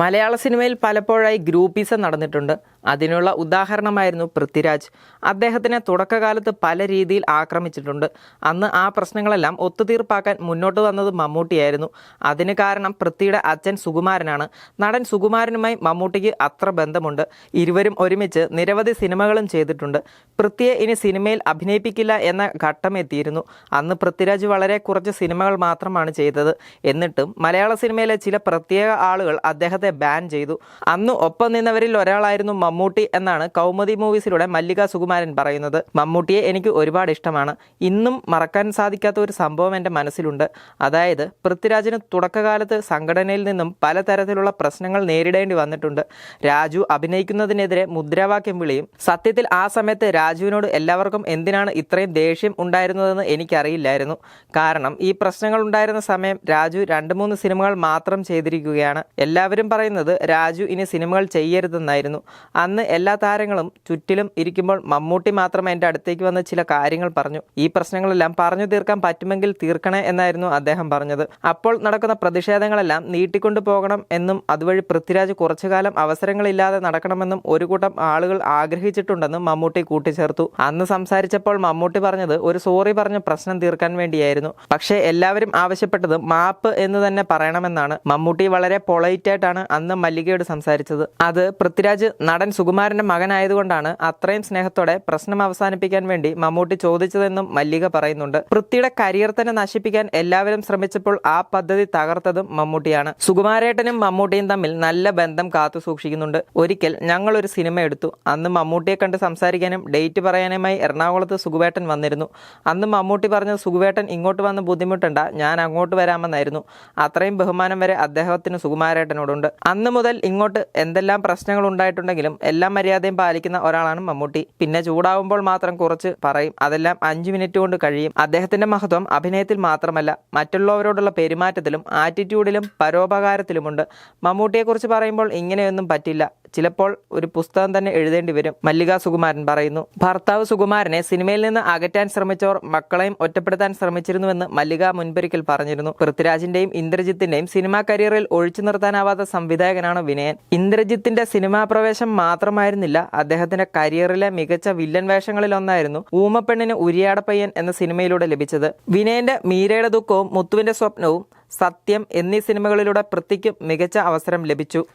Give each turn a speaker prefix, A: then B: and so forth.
A: മലയാള സിനിമയിൽ പലപ്പോഴായി ഗ്രൂപ്പീസ് നടന്നിട്ടുണ്ട്. അതിനുള്ള ഉദാഹരണമായിരുന്നു പൃഥ്വിരാജ്. അദ്ദേഹത്തിനെ തുടക്കകാലത്ത് പല രീതിയിൽ ആക്രമിച്ചിട്ടുണ്ട്. അന്ന് ആ പ്രശ്നങ്ങളെല്ലാം ഒത്തുതീർപ്പാക്കാൻ മുന്നോട്ട് വന്നത് മമ്മൂട്ടിയായിരുന്നു. അതിന് കാരണം പൃഥ്വിയുടെ അച്ഛൻ സുകുമാരനാണ്. നടൻ സുകുമാരനുമായി മമ്മൂട്ടിക്ക് അത്ര ബന്ധമുണ്ട്. ഇരുവരും ഒരുമിച്ച് നിരവധി സിനിമകളും ചെയ്തിട്ടുണ്ട്. പൃഥ്വിയെ ഇനി സിനിമയിൽ അഭിനയിപ്പിക്കില്ല എന്ന ഘട്ടം എത്തിയിരുന്നു. അന്ന് പൃഥ്വിരാജ് വളരെ കുറച്ച് സിനിമകൾ മാത്രമാണ് ചെയ്തത്. എന്നിട്ടും മലയാള സിനിമയിലെ ചില പ്രത്യേക ആളുകൾ അദ്ദേഹത്തെ ബാൻ ചെയ്തു. അന്ന് ഒപ്പം നിന്നവരിൽ ഒരാളായിരുന്നു മമ്മൂട്ടി എന്നാണ് കൗമുദി മൂവീസിലൂടെ മല്ലിക സുകുമാരൻ പറയുന്നത്. മമ്മൂട്ടിയെ എനിക്ക് ഒരുപാട് ഇഷ്ടമാണ്. ഇന്നും മറക്കാൻ സാധിക്കാത്ത ഒരു സംഭവം എന്റെ മനസ്സിലുണ്ട്. അതായത് പൃഥ്വിരാജിന് തുടക്കകാലത്ത് സംഘടനയിൽ നിന്നും പലതരത്തിലുള്ള പ്രശ്നങ്ങൾ നേരിടേണ്ടി വന്നിട്ടുണ്ട്. രാജു അഭിനയിക്കുന്നതിനെതിരെ മുദ്രാവാക്യം വിളിയും. സത്യത്തിൽ ആ സമയത്ത് രാജുവിനോട് എല്ലാവർക്കും എന്തിനാണ് ഇത്രയും ദേഷ്യം ഉണ്ടായിരുന്നതെന്ന് എനിക്കറിയില്ലായിരുന്നു. കാരണം ഈ പ്രശ്നങ്ങൾ ഉണ്ടായിരുന്ന സമയം രാജു രണ്ട് മൂന്ന് സിനിമകൾ മാത്രം ചെയ്തിരിക്കുകയാണ്. എല്ലാവരും പറയുന്നത് രാജു ഇനി സിനിമകൾ ചെയ്യരുതെന്നായിരുന്നു. അന്ന് എല്ലാ താരങ്ങളും ചുറ്റിലും ഇരിക്കുമ്പോൾ മമ്മൂട്ടി മാത്രം എന്റെ അടുത്തേക്ക് വന്ന് ചില കാര്യങ്ങൾ പറഞ്ഞു. ഈ പ്രശ്നങ്ങളെല്ലാം പറഞ്ഞു തീർക്കാൻ പറ്റുമെങ്കിൽ തീർക്കണേ എന്നായിരുന്നു അദ്ദേഹം പറഞ്ഞത്. അപ്പോൾ നടക്കുന്ന പ്രതിഷേധങ്ങളെല്ലാം നീട്ടിക്കൊണ്ടു പോകണം എന്നും അതുവഴി പൃഥ്വിരാജ് കുറച്ചു കാലം അവസരങ്ങളില്ലാതെ നടക്കണമെന്നും ഒരു കൂട്ടം ആളുകൾ ആഗ്രഹിച്ചിട്ടുണ്ടെന്നും മമ്മൂട്ടി കൂട്ടിച്ചേർത്തു. അന്ന് സംസാരിച്ചപ്പോൾ മമ്മൂട്ടി പറഞ്ഞത് ഒരു സോറി പറഞ്ഞ് പ്രശ്നം തീർക്കാൻ വേണ്ടിയായിരുന്നു. പക്ഷേ എല്ലാവരും ആവശ്യപ്പെട്ടത് മാപ്പ് എന്ന് തന്നെ പറയണമെന്നാണ്. മമ്മൂട്ടി വളരെ പൊളൈറ്റായിട്ടാണ് അന്ന് മല്ലികയോട് സംസാരിച്ചത്. അത് പൃഥ്വിരാജ് നടൻ സുകുമാരന്റെ മകനായതുകൊണ്ടാണ് അത്രയും സ്നേഹത്തോടെ പ്രശ്നം അവസാനിപ്പിക്കാൻ വേണ്ടി മമ്മൂട്ടി ചോദിച്ചതെന്നും മല്ലിക പറയുന്നുണ്ട്. പൃഥ്വിയുടെ കരിയർ തന്നെ നശിപ്പിക്കാൻ എല്ലാവരും ശ്രമിച്ചപ്പോൾ ആ പദ്ധതി തകർത്തതും മമ്മൂട്ടിയാണ്. സുകുമാരേട്ടനും മമ്മൂട്ടിയും തമ്മിൽ നല്ല ബന്ധം കാത്തു സൂക്ഷിക്കുന്നുണ്ട്. ഒരിക്കൽ ഞങ്ങൾ ഒരു സിനിമ എടുത്തു. അന്ന് മമ്മൂട്ടിയെ കണ്ട് സംസാരിക്കാനും ഡേറ്റ് പറയാനുമായി എറണാകുളത്ത് സുകുവേട്ടൻ വന്നിരുന്നു. അന്ന് മമ്മൂട്ടി പറഞ്ഞത് സുകുവേട്ടൻ ഇങ്ങോട്ട് വന്ന് ബുദ്ധിമുട്ടണ്ട ഞാൻ അങ്ങോട്ട് വരാമെന്നായിരുന്നു. അത്രയും ബഹുമാനം വരെ അദ്ദേഹത്തിന് സുകുമാരേട്ടനോടുണ്ട്. അന്ന് മുതൽ ഇങ്ങോട്ട് എന്തെല്ലാം പ്രശ്നങ്ങൾ ഉണ്ടായിട്ടുണ്ടെങ്കിലും എല്ലാ മര്യാദയും പാലിക്കുന്ന ഒരാളാണ് മമ്മൂട്ടി. പിന്നെ ചൂടാവുമ്പോൾ മാത്രം കുറച്ച് പറയും. അതെല്ലാം അഞ്ചു മിനിറ്റ് കൊണ്ട് കഴിയും. അദ്ദേഹത്തിന്റെ മഹത്വം അഭിനയത്തിൽ മാത്രമല്ല മറ്റുള്ളവരോടുള്ള പെരുമാറ്റത്തിലും ആറ്റിറ്റ്യൂഡിലും പരോപകാരത്തിലുമുണ്ട്. മമ്മൂട്ടിയെക്കുറിച്ച് പറയുമ്പോൾ ഇങ്ങനെയൊന്നും പറ്റില്ല. ചിലപ്പോൾ ഒരു പുസ്തകം തന്നെ എഴുതേണ്ടി വരും. മല്ലിക സുകുമാരൻ പറയുന്നു ഭർത്താവ് സുകുമാരനെ സിനിമയിൽ നിന്ന് അകറ്റാൻ ശ്രമിച്ചവർ മക്കളെയും ഒറ്റപ്പെടുത്താൻ ശ്രമിച്ചിരുന്നുവെന്ന് മല്ലിക മുൻപൊരിക്കൽ പറഞ്ഞിരുന്നു. പൃഥ്വിരാജിന്റെയും ഇന്ദ്രജിത്തിന്റെയും സിനിമാ കരിയറിൽ ഒഴിച്ചു നിർത്താനാവാത്ത സംവിധായകനാണ് വിനയൻ. ഇന്ദ്രജിത്തിന്റെ സിനിമാ പ്രവേശം മാത്രമായിരുന്നില്ല അദ്ദേഹത്തിന്റെ കരിയറിലെ മികച്ച വില്ലൻ വേഷങ്ങളിൽ ഒന്നായിരുന്നു ഊമപ്പെണ്ണിന് ഉരിയാടപ്പയ്യൻ എന്ന സിനിമയിലൂടെ ലഭിച്ചത്. വിനയന്റെ മീരയുടെ ദുഃഖവും മുത്തുവിന്റെ സ്വപ്നവും സത്യം എന്നീ സിനിമകളിലൂടെ പൃഥ്വിക്കും മികച്ച അവസരം ലഭിച്ചു.